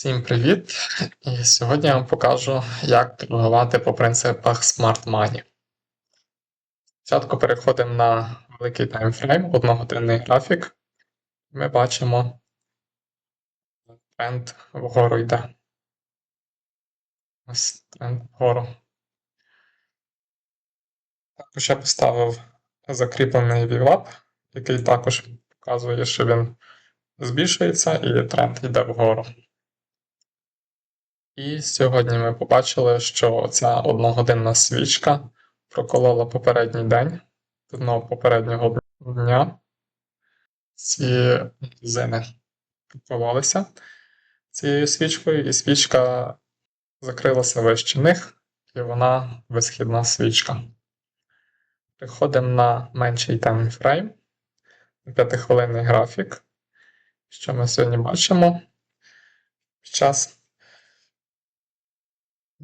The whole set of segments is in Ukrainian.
Всім привіт! І сьогодні я вам покажу, як торгувати по принципах Smart Money. Спочатку переходимо на великий таймфрейм, одногодинний графік. Ми бачимо тренд вгору йде. Ось тренд вгору. Також я поставив закріплений VWAP, який також показує, що він збільшується і тренд йде вгору. І сьогодні ми побачили, що ця одногодинна свічка проколола попередній день одного попереднього дня. Ці магазини прокололися цією свічкою, і свічка закрилася вище них, і вона висхідна свічка. Переходимо на менший таймфрейм, на 5-хвилинний графік. Що ми сьогодні бачимо? Під час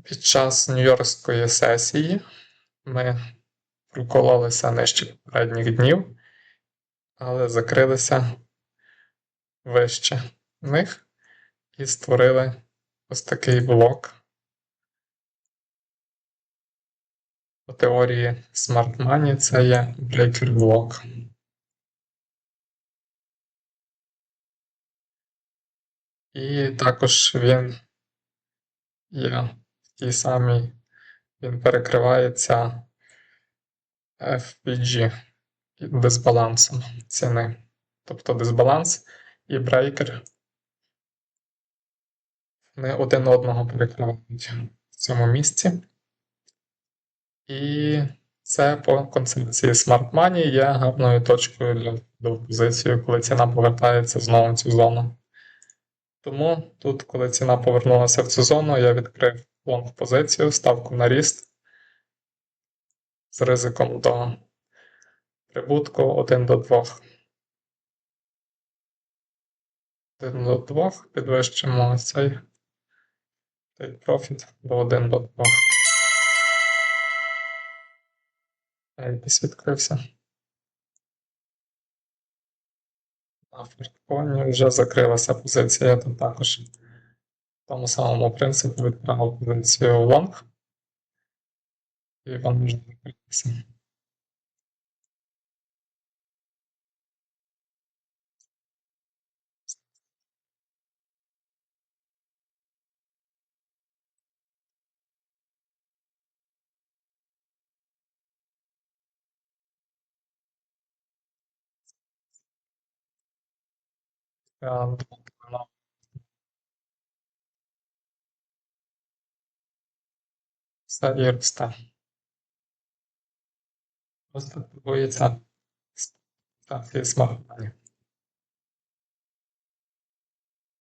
під час Нью-Йоркської сесії ми прокололися нижче попередніх днів, але закрилися вище них і створили ось такий блок. По теорії Smart Money це є breaker блок. І також він є тій самій, він перекривається FPG дисбалансом ціни. Тобто дисбаланс і брейкер вони один одного перекривають в цьому місці. І це по концепції Smart Money є гарною точкою для позиції, коли ціна повертається знову в цю зону. Тому тут, коли ціна повернулася в цю зону, я відкрив лонг позицію, ставку на ріст з ризиком до прибутку 1 до 2. 1 до 2 підвищимо цей, профіт до 1 до 2. Якийсь відкрився. На ферконі вже закрилася позиція, тут також тому самому принципі відправив позицію long. І вона вже закрилася. Я росте. Просто турбується ставки смартфонів.